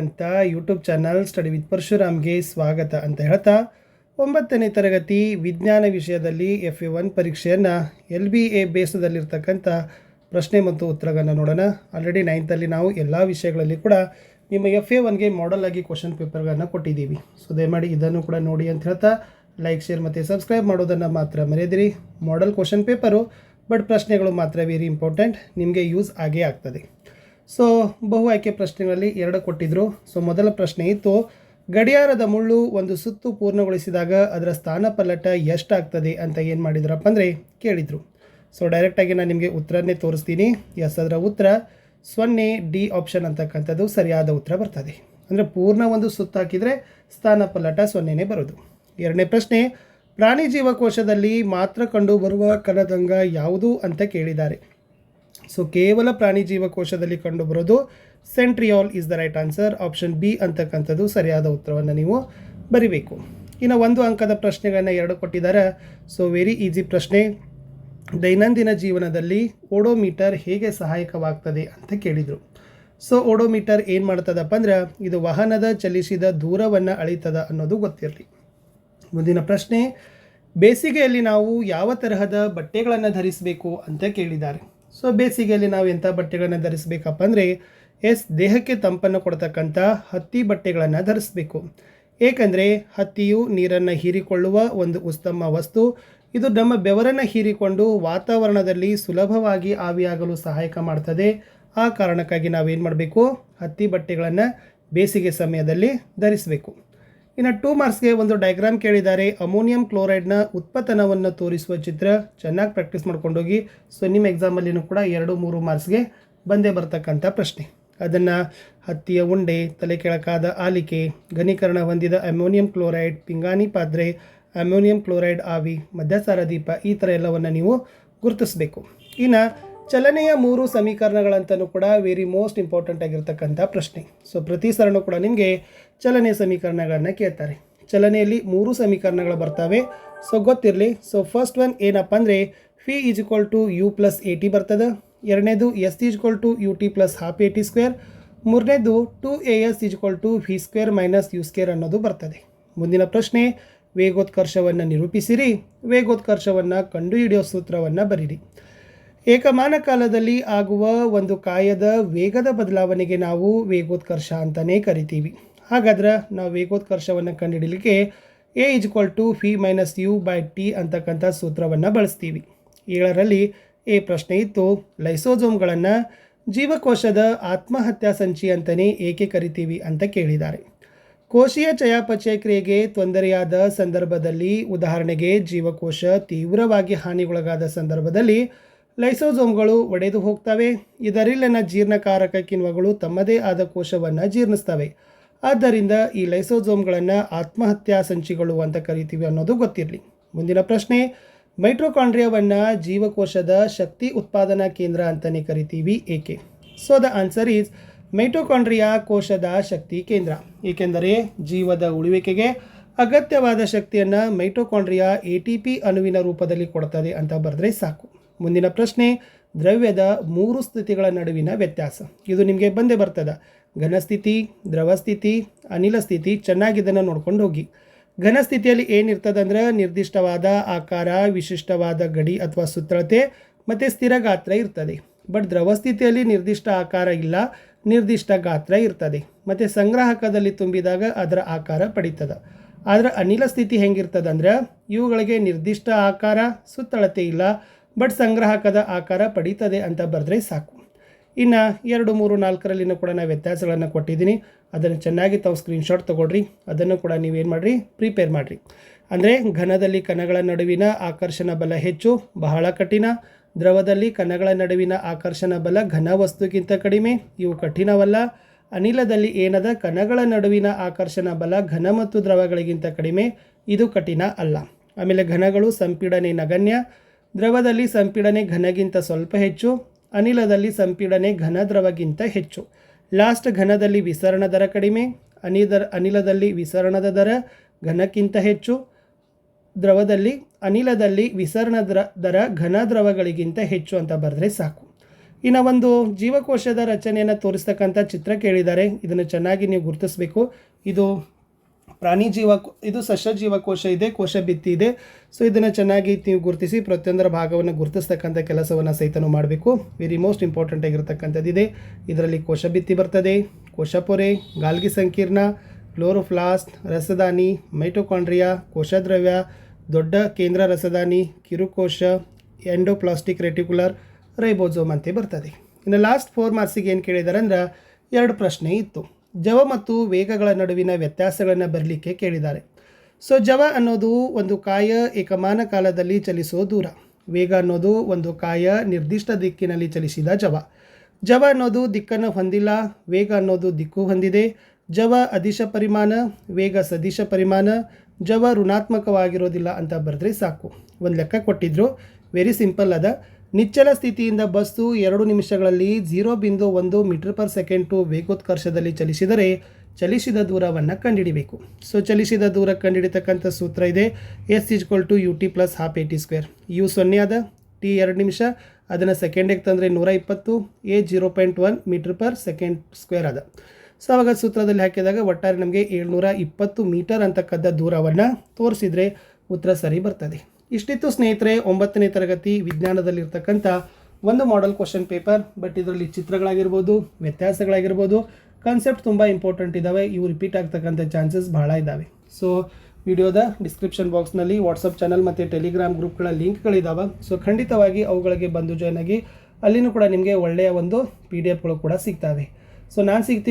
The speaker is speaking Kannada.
ಅಂತ ಯೂಟ್ಯೂಬ್ ಚಾನಲ್ ಸ್ಟಡಿ ವಿತ್ ಪರಶುರಾಮ್ಗೆ ಸ್ವಾಗತ ಅಂತ ಹೇಳ್ತಾ, ಒಂಬತ್ತನೇ ತರಗತಿ ವಿಜ್ಞಾನ ವಿಷಯದಲ್ಲಿ ಎಫ್ ಎ ಒನ್ ಪರೀಕ್ಷೆಯನ್ನು ಎಲ್ ಬಿ ಎ ಬೇಸದಲ್ಲಿರ್ತಕ್ಕಂಥ ಪ್ರಶ್ನೆ ಮತ್ತು ಉತ್ತರಗಳನ್ನು ನೋಡೋಣ. ಆಲ್ರೆಡಿ ನೈನ್ತಲ್ಲಿ ನಾವು ಎಲ್ಲ ವಿಷಯಗಳಲ್ಲಿ ಕೂಡ ನಿಮ್ಮ ಎಫ್ ಎ ಒನ್ಗೆ ಮಾಡಲ್ ಆಗಿ ಕ್ವಶನ್ ಪೇಪರ್ಗಳನ್ನು ಕೊಟ್ಟಿದ್ದೀವಿ. ಸೊ ದಯಮಾಡಿ ಇದನ್ನು ಕೂಡ ನೋಡಿ ಅಂತ ಹೇಳ್ತಾ ಲೈಕ್ ಶೇರ್ ಮತ್ತು ಸಬ್ಸ್ಕ್ರೈಬ್ ಮಾಡೋದನ್ನು ಮಾತ್ರ ಮರೆಯದಿರಿ. ಮಾಡಲ್ ಕ್ವಶನ್ ಪೇಪರು ಬಟ್ ಪ್ರಶ್ನೆಗಳು ಮಾತ್ರ ವೆರಿ ಇಂಪಾರ್ಟೆಂಟ್ ನಿಮಗೆ ಯೂಸ್ ಆಗೇ ಆಗ್ತದೆ. ಸೊ ಬಹು ಆಯ್ಕೆ ಪ್ರಶ್ನೆಗಳಲ್ಲಿ ಎರಡು ಕೊಟ್ಟಿದ್ದರು ಸೊ ಮೊದಲ ಪ್ರಶ್ನೆ ಇತ್ತು, ಗಡಿಯಾರದ ಮುಳ್ಳು ಒಂದು ಸುತ್ತು ಪೂರ್ಣಗೊಳಿಸಿದಾಗ ಅದರ ಸ್ಥಾನಪಲ್ಲಟ ಎಷ್ಟಾಗ್ತದೆ ಅಂತ ಏನು ಮಾಡಿದ್ರಪ್ಪ ಅಂದರೆ ಕೇಳಿದರು. ಸೊ ಡೈರೆಕ್ಟಾಗಿ ನಾನು ನಿಮಗೆ ಉತ್ತರನೇ ತೋರಿಸ್ತೀನಿ. ಎಸ್ ಅದರ ಉತ್ತರ ಸೊನ್ನೆ ಡಿ ಆಪ್ಷನ್ ಅಂತಕ್ಕಂಥದ್ದು ಸರಿಯಾದ ಉತ್ತರ ಬರ್ತದೆ. ಅಂದರೆ ಪೂರ್ಣ ಒಂದು ಸುತ್ತು ಹಾಕಿದರೆ ಸ್ಥಾನಪಲ್ಲಟ ಸೊನ್ನೆನೇ ಬರೋದು. ಎರಡನೇ ಪ್ರಶ್ನೆ, ಪ್ರಾಣಿ ಜೀವಕೋಶದಲ್ಲಿ ಮಾತ್ರ ಕಂಡು ಬರುವ ಕಣದಂಗ ಯಾವುದು ಅಂತ ಕೇಳಿದ್ದಾರೆ. ಸೊ ಕೇವಲ ಪ್ರಾಣಿ ಜೀವಕೋಶದಲ್ಲಿ ಕಂಡುಬರೋದು centriole is the right answer option B ಅಂತಕ್ಕಂಥದ್ದು ಸರಿಯಾದ ಉತ್ತರವನ್ನು ನೀವು ಬರಿಬೇಕು. ಇನ್ನು ಒಂದು ಅಂಕದ ಪ್ರಶ್ನೆಗಳನ್ನು ಎರಡು ಕೊಟ್ಟಿದ್ದಾರೆ. ಸೊ ವೆರಿ ಈಸಿ ಪ್ರಶ್ನೆ. ದೈನಂದಿನ ಜೀವನದಲ್ಲಿ ಓಡೋಮೀಟರ್ ಹೇಗೆ ಸಹಾಯಕವಾಗ್ತದೆ ಅಂತ ಕೇಳಿದರು. ಸೊ ಓಡೋಮೀಟರ್ ಏನು ಮಾಡ್ತದಪ್ಪ ಅಂದ್ರೆ ಇದು ವಾಹನದ ಚಲಿಸಿದ ದೂರವನ್ನು ಅಳಿತದ ಅನ್ನೋದು ಗೊತ್ತಿರಲಿ. ಮುಂದಿನ ಪ್ರಶ್ನೆ, ಬೇಸಿಗೆಯಲ್ಲಿ ನಾವು ಯಾವ ತರಹದ ಬಟ್ಟೆಗಳನ್ನು ಧರಿಸಬೇಕು ಅಂತ ಕೇಳಿದ್ದಾರೆ. ಸೊ ಬೇಸಿಗೆಯಲ್ಲಿ ನಾವು ಎಂಥ ಬಟ್ಟೆಗಳನ್ನು ಧರಿಸಬೇಕಪ್ಪ ಅಂದರೆ, ಎಸ್, ದೇಹಕ್ಕೆ ತಂಪನ್ನು ಕೊಡ್ತಕ್ಕಂಥ ಹತ್ತಿ ಬಟ್ಟೆಗಳನ್ನು ಧರಿಸಬೇಕು. ಏಕೆಂದರೆ, ಹತ್ತಿಯು ನೀರನ್ನು ಹೀರಿಕೊಳ್ಳುವ ಒಂದು ಉತ್ತಮ ವಸ್ತು. ಇದು ನಮ್ಮ ಬೆವರನ್ನು ಹೀರಿಕೊಂಡು ವಾತಾವರಣದಲ್ಲಿ ಸುಲಭವಾಗಿ ಆವಿಯಾಗಲು ಸಹಾಯಕ ಮಾಡ್ತದೆ. ಆ ಕಾರಣಕ್ಕಾಗಿ ನಾವೇನು ಮಾಡಬೇಕು? ಹತ್ತಿ ಬಟ್ಟೆಗಳನ್ನು ಬೇಸಿಗೆ ಸಮಯದಲ್ಲಿ ಧರಿಸಬೇಕು. ಇನ್ನು ಟೂ ಮಾರ್ಕ್ಸ್ಗೆ ಒಂದು ಡಯಾಗ್ರಾಮ್ ಕೇಳಿದ್ದಾರೆ. ಅಮೋನಿಯಂ ಕ್ಲೋರೈಡ್ನ ಉತ್ಪತನವನ್ನು ತೋರಿಸುವ ಚಿತ್ರ ಚೆನ್ನಾಗಿ ಪ್ರಾಕ್ಟೀಸ್ ಮಾಡ್ಕೊಂಡೋಗಿ. ಸೊ ನಿಮ್ಮ ಎಕ್ಸಾಮಲ್ಲಿನೂ ಕೂಡ ಎರಡು, ಮೂರು ಮಾರ್ಕ್ಸ್ಗೆ ಬಂದೇ ಬರ್ತಕ್ಕಂಥ ಪ್ರಶ್ನೆ. ಅದನ್ನು ಹತ್ತಿಯ ಉಂಡೆ, ತಲೆ ಕೆಳಕಾದ ಆಲಿಕೆ, ಘನೀಕರಣ ಹೊಂದಿದ ಅಮೋನಿಯಂ ಕ್ಲೋರೈಡ್, ಪಿಂಗಾಣಿ ಪಾತ್ರೆ, ಅಮೋನಿಯಂ ಕ್ಲೋರೈಡ್, ಆವಿ ಮಧ್ಯಸಾರ ದೀಪ ಈ ಥರ ಎಲ್ಲವನ್ನು ನೀವು ಗುರುತಿಸಬೇಕು. ಇನ್ನು ಚಲನೆಯ ಮೂರು ಸಮೀಕರಣಗಳಂತಲೂ ಕೂಡ ವೆರಿ ಮೋಸ್ಟ್ ಇಂಪಾರ್ಟೆಂಟ್ ಆಗಿರ್ತಕ್ಕಂಥ ಪ್ರಶ್ನೆ. ಸೊ ಪ್ರತಿ ಸರಣು ಕೂಡ ನಿಮಗೆ ಚಲನೆಯ ಸಮೀಕರಣಗಳನ್ನು ಕೇಳ್ತಾರೆ. ಚಲನೆಯಲ್ಲಿ ಮೂರು ಸಮೀಕರಣಗಳು ಬರ್ತವೆ. ಸೊ ಗೊತ್ತಿರಲಿ. ಸೊ ಫಸ್ಟ್ ಒನ್ ಏನಪ್ಪ ಅಂದರೆ v is equal to u plus a t ಬರ್ತದೆ. ಎರಡನೇದು s is equal to u t plus half a t square ಮೂರನೇದು two a s is equal to v square minus u square ಅನ್ನೋದು ಬರ್ತದೆ. ಮುಂದಿನ ಪ್ರಶ್ನೆ, ವೇಗೋತ್ಕರ್ಷವನ್ನು ನಿರೂಪಿಸಿರಿ. ವೇಗೋತ್ಕರ್ಷವನ್ನು ಕಂಡುಹಿಡಿಯೋ ಸೂತ್ರವನ್ನು ಬರೀರಿ. ಏಕಮಾನ ಕಾಲದಲ್ಲಿ ಆಗುವ ಒಂದು ಕಾಯದ ವೇಗದ ಬದಲಾವಣೆಗೆ ನಾವು ವೇಗೋತ್ಕರ್ಷ ಅಂತಲೇ ಕರಿತೀವಿ. ಹಾಗಾದ್ರೆ ನಾವು ವೇಗೋತ್ಕರ್ಷವನ್ನು ಕಂಡುಹಿಡಲಿಕ್ಕೆ a is equal to v minus u by t ಅಂತಕ್ಕಂಥ ಸೂತ್ರವನ್ನು ಬಳಸ್ತೀವಿ. ಏಳರಲ್ಲಿ ಎ ಪ್ರಶ್ನೆ ಇತ್ತು ಲೈಸೋಜೋಮ್ಗಳನ್ನು ಜೀವಕೋಶದ ಆತ್ಮಹತ್ಯಾ ಸಂಚಿ ಅಂತಲೇ ಏಕೆ ಕರಿತೀವಿ ಅಂತ ಕೇಳಿದ್ದಾರೆ. ಕೋಶೀಯ ಚಯಾಪಚಯ ಕ್ರಿಯೆಗೆ ತೊಂದರೆಯಾದ ಸಂದರ್ಭದಲ್ಲಿ, ಉದಾಹರಣೆಗೆ ಜೀವಕೋಶ ತೀವ್ರವಾಗಿ ಹಾನಿಗೊಳಗಾದ ಸಂದರ್ಭದಲ್ಲಿ ಲೈಸೋಸೋಮ್ಗಳು ಒಡೆದು ಹೋಗ್ತವೆ. ಇದರಲ್ಲಿನ ಜೀರ್ಣಕಾರಕ ಕಿಣ್ವಗಳು ತಮ್ಮದೇ ಆದ ಕೋಶವನ್ನು ಜೀರ್ಣಿಸ್ತವೆ. ಆದ್ದರಿಂದ ಈ ಲೈಸೋಸೋಮ್ಗಳನ್ನು ಆತ್ಮಹತ್ಯಾ ಸಂಚಿಗಳು ಅಂತ ಕರಿತೀವಿ ಅನ್ನೋದು ಗೊತ್ತಿರಲಿ. ಮುಂದಿನ ಪ್ರಶ್ನೆ ಮೈಟ್ರೋಕಾಂಡ್ರಿಯಾವನ್ನು ಜೀವಕೋಶದ ಶಕ್ತಿ ಉತ್ಪಾದನಾ ಕೇಂದ್ರ ಅಂತಲೇ ಕರಿತೀವಿ ಏಕೆ? So the answer is mitochondria ಕೋಶದ ಶಕ್ತಿ ಕೇಂದ್ರ. ಏಕೆಂದರೆ ಜೀವದ ಉಳಿವಿಕೆಗೆ ಅಗತ್ಯವಾದ ಶಕ್ತಿಯನ್ನು ಮೈಟೋಕಾಂಡ್ರಿಯಾ ಎ ಟಿ ಪಿ ಅಣುವಿನ ರೂಪದಲ್ಲಿ ಕೊಡ್ತದೆ ಅಂತ ಬರೆದ್ರೆ ಸಾಕು. ಮುಂದಿನ ಪ್ರಶ್ನೆ, ದ್ರವ್ಯದ ಮೂರು ಸ್ಥಿತಿಗಳ ನಡುವಿನ ವ್ಯತ್ಯಾಸ. ಇದು ನಿಮಗೆ ಬಂದೇ ಬರ್ತದೆ. ಘನಸ್ಥಿತಿ ದ್ರವ ಸ್ಥಿತಿ, ಅನಿಲ ಸ್ಥಿತಿ, ಚೆನ್ನಾಗಿ ಇದನ್ನು ನೋಡ್ಕೊಂಡು ಹೋಗಿ. ಘನಸ್ಥಿತಿಯಲ್ಲಿ ಏನಿರ್ತದೆ ಅಂದ್ರೆ ನಿರ್ದಿಷ್ಟವಾದ ಆಕಾರ, ವಿಶಿಷ್ಟವಾದ ಗಡಿ ಅಥವಾ ಸುತ್ತಳತೆ, ಮತ್ತು ಸ್ಥಿರ ಗಾತ್ರ ಇರ್ತದೆ. ಬಟ್ ದ್ರವ ಸ್ಥಿತಿಯಲ್ಲಿ ನಿರ್ದಿಷ್ಟ ಆಕಾರ ಇಲ್ಲ, ನಿರ್ದಿಷ್ಟ ಗಾತ್ರ ಇರ್ತದೆ. ಮತ್ತು ಸಂಗ್ರಾಹಕದಲ್ಲಿ ತುಂಬಿದಾಗ ಅದರ ಆಕಾರ ಪಡೀತದೆ. ಆದರೆ ಅನಿಲ ಸ್ಥಿತಿ ಹೆಂಗಿರ್ತದೆ ಅಂದ್ರೆ ಇವುಗಳಿಗೆ ನಿರ್ದಿಷ್ಟ ಆಕಾರ, ಸುತ್ತಳತೆ ಇಲ್ಲ ಬಟ್ ಸಂಗ್ರಾಹಕದ ಆಕಾರ ಪಡೀತದೆ ಅಂತ ಬರೆದ್ರೆ ಸಾಕು. ಇನ್ನು ಎರಡು ಮೂರು ನಾಲ್ಕರಲ್ಲಿನೂ ಕೂಡ ನಾನು ವ್ಯತ್ಯಾಸಗಳನ್ನು ಕೊಟ್ಟಿದ್ದೀನಿ ಅದನ್ನು ಚೆನ್ನಾಗಿ ತಾವು ಸ್ಕ್ರೀನ್ಶಾಟ್ ತೊಗೊಳ್ರಿ. ಅದನ್ನು ಕೂಡ ನೀವೇನು ಮಾಡಿರಿ? ಪ್ರಿಪೇರ್ ಮಾಡಿರಿ. ಅಂದರೆ ಘನದಲ್ಲಿ ಕಣಗಳ ನಡುವಿನ ಆಕರ್ಷಣ ಬಲ ಹೆಚ್ಚು, ಬಹಳ ಕಠಿಣ. ದ್ರವದಲ್ಲಿ ಕಣಗಳ ನಡುವಿನ ಆಕರ್ಷಣ ಬಲ ಘನ ವಸ್ತುಗಿಂತ ಕಡಿಮೆ. ಇವು ಕಠಿಣವಲ್ಲ. ಅನಿಲದಲ್ಲಿ ಏನದ? ಕಣಗಳ ನಡುವಿನ ಆಕರ್ಷಣ ಬಲ ಘನ ಮತ್ತು ದ್ರವಗಳಿಗಿಂತ ಕಡಿಮೆ. ಇದು ಕಠಿಣ ಅಲ್ಲ. ಆಮೇಲೆ ಘನಗಳು ಸಂಪೀಡನೆ ನಗಣ್ಯ. ದ್ರವದಲ್ಲಿ ಸಂಪೀಡನೆ ಘನಗಿಂತ ಸ್ವಲ್ಪ ಹೆಚ್ಚು, ಅನಿಲದಲ್ಲಿ ಸಂಪೀಡನೆ ಘನ ದ್ರವಗಿಂತ ಹೆಚ್ಚು. ಲಾಸ್ಟ್ ಘನದಲ್ಲಿ ವಿಸರಣ ದರ ಕಡಿಮೆ, ಅನಿದರ ಅನಿಲದಲ್ಲಿ ವಿಸರಣದ ದರ ಘನಕ್ಕಿಂತ ಹೆಚ್ಚು, ದ್ರವದಲ್ಲಿ ಅನಿಲದಲ್ಲಿ ವಿಸರಣ ದರ ದರ ಘನ ದ್ರವಗಳಿಗಿಂತ ಹೆಚ್ಚು ಅಂತ ಬರೆದ್ರೆ ಸಾಕು. ಇನ್ನು ಒಂದು ಜೀವಕೋಶದ ರಚನೆಯನ್ನು ತೋರಿಸ್ತಕ್ಕಂಥ ಚಿತ್ರ ಕೇಳಿದ್ದಾರೆ. ಇದನ್ನು ಚೆನ್ನಾಗಿ ನೀವು ಗುರುತಿಸಬೇಕು. ಇದು ಪ್ರಾಣಿ ಜೀವ, ಇದು ಸಸ್ಯ ಜೀವಕೋಶ ಇದೆ, ಕೋಶ ಭಿತ್ತಿ ಇದೆ. ಸೊ ಇದನ್ನು ಚೆನ್ನಾಗಿ ನೀವು ಗುರುತಿಸಿ ಪ್ರತಿಯೊಂದರ ಭಾಗವನ್ನು ಗುರುತಿಸ್ತಕ್ಕಂಥ ಕೆಲಸವನ್ನು ಸಹಿತನೂ ಮಾಡಬೇಕು. ವೆರಿ ಮೋಸ್ಟ್ ಇಂಪಾರ್ಟೆಂಟ್ ಆಗಿರತಕ್ಕಂಥದ್ದಿದೆ ಇದರಲ್ಲಿ ಕೋಶ ಭಿತ್ತಿ ಬರ್ತದೆ ಕೋಶಪೊರೆ ಗಾಲ್ಗಿ ಸಂಕೀರ್ಣ ಕ್ಲೋರೋಫ್ಲಾಸ್ಟ್ ರಸದಾನಿ, ಮೈಟೋಕಾಂಡ್ರಿಯಾ, ಕೋಶದ್ರವ್ಯ, ದೊಡ್ಡ ಕೇಂದ್ರ ರಸದಾನಿ, ಕಿರುಕೋಶ, ಎಂಡೋಪ್ಲಾಸ್ಟಿಕ್ ರೆಟಿಕ್ಯುಲರ್, ರೈಬೋಸೋಮ್ ಅಂತ ಬರ್ತದೆ. ಇನ್ನು ಲಾಸ್ಟ್ ಫೋರ್ ಮಾರ್ಕ್ಸಿಗೆ ಏನು ಕೇಳಿದ್ದಾರೆ ಅಂದ್ರೆ ಎರಡು ಪ್ರಶ್ನೆ ಇತ್ತು. ಜವ ಮತ್ತು ವೇಗಗಳ ನಡುವಿನ ವ್ಯತ್ಯಾಸಗಳನ್ನು ಬರಲಿಕ್ಕೆ ಕೇಳಿದ್ದಾರೆ. ಸೊ, ಜವ ಅನ್ನೋದು ಒಂದು ಕಾಯ ಏಕಮಾನ ಕಾಲದಲ್ಲಿ ಚಲಿಸೋ ದೂರ. ವೇಗ ಅನ್ನೋದು ಒಂದು ಕಾಯ ನಿರ್ದಿಷ್ಟ ದಿಕ್ಕಿನಲ್ಲಿ ಚಲಿಸಿದ ಜವ. ಜವ ಅನ್ನೋದು ದಿಕ್ಕನ್ನು ಹೊಂದಿಲ್ಲ, ವೇಗ ಅನ್ನೋದು ದಿಕ್ಕು ಹೊಂದಿದೆ. ಜವ ಅದಿಶ ಪರಿಮಾಣ, ವೇಗ ಸದಿಶ ಪರಿಮಾಣ, ಜವ ಋಣಾತ್ಮಕವಾಗಿರೋದಿಲ್ಲ ಅಂತ ಬರೆದ್ರೆ ಸಾಕು. ಒಂದು ಲೆಕ್ಕ ಕೊಟ್ಟಿದ್ರು ವೆರಿ ಸಿಂಪಲ್ ಅದ ನಿಚ್ಚಲ ಸ್ಥಿತಿಯಿಂದ ಬಸ್ಸು ಎರಡು ನಿಮಿಷಗಳಲ್ಲಿ ಝೀರೋ ಬಿಂದು ಒಂದು ಮೀಟರ್ ಪರ್ ಸೆಕೆಂಡ್ ವೇಗೋತ್ಕರ್ಷದಲ್ಲಿ ಚಲಿಸಿದರೆ ಚಲಿಸಿದ ದೂರವನ್ನು ಕಂಡುಹಿಡಿಬೇಕು ಸೊ, ಚಲಿಸಿದ ದೂರ ಕಂಡುಹಿಡಿತಕ್ಕಂಥ ಸೂತ್ರ ಇದೆ. S is equal to u t plus half a t square u ಸೊನ್ನೆ ಆದ ಟಿ ಎರಡು ನಿಮಿಷ, ಅದನ್ನು ಸೆಕೆಂಡಿಗೆ ತಂದರೆ ನೂರ ಇಪ್ಪತ್ತು a zero point one meter per second square ಅದ ಸೊ ಆವಾಗ ಸೂತ್ರದಲ್ಲಿ ಹಾಕಿದಾಗ ಒಟ್ಟಾರೆ ನಮಗೆ ಏಳ್ನೂರ ಇಪ್ಪತ್ತು ಮೀಟರ್ ಅಂತಕ್ಕಂಥ ದೂರವನ್ನು ತೋರಿಸಿದರೆ ಉತ್ತರ ಸರಿ ಬರ್ತದೆ. ಇಷ್ಟಿತ್ತು ಸ್ನೇಹಿತರೆ, ಒಂಬತ್ತನೇ ತರಗತಿ ವಿಜ್ಞಾನದಲ್ಲಿರ್ತಕ್ಕಂಥ ಒಂದು ಮಾಡೆಲ್ ಕ್ವಶನ್ ಪೇಪರ್ ಬಟ್ ಇದರಲ್ಲಿ ಚಿತ್ರಗಳಾಗಿರ್ಬೋದು, ವ್ಯತ್ಯಾಸಗಳಾಗಿರ್ಬೋದು ಕಾನ್ಸೆಪ್ಟ್ ತುಂಬ ಇಂಪಾರ್ಟೆಂಟ್ ಇದ್ದಾವೆ ಇವು ರಿಪೀಟ್ ಆಗ್ತಕ್ಕಂಥ ಚಾನ್ಸಸ್ ಭಾಳ ಇದ್ದಾವೆ ಸೊ ವಿಡಿಯೋದ ಡಿಸ್ಕ್ರಿಪ್ಷನ್ ಬಾಕ್ಸ್ನಲ್ಲಿ ವಾಟ್ಸಪ್ ಚಾನಲ್ ಮತ್ತು ಟೆಲಿಗ್ರಾಮ್ ಗ್ರೂಪ್ಗಳ ಲಿಂಕ್ಗಳಿದ್ದಾವೆ ಸೊ ಖಂಡಿತವಾಗಿ ಅವುಗಳಿಗೆ ಬಂದು ಜಾಯ್ನ್ ಆಗಿ ಅಲ್ಲಿನೂ ಕೂಡ ನಿಮಗೆ ಒಳ್ಳೆಯ ಒಂದು ಪಿ ಡಿ ಎಫ್ಗಳು ಕೂಡ ಸಿಗ್ತವೆ. ಸೊ ನಾನು ಸಿಗ್ತೀನಿ.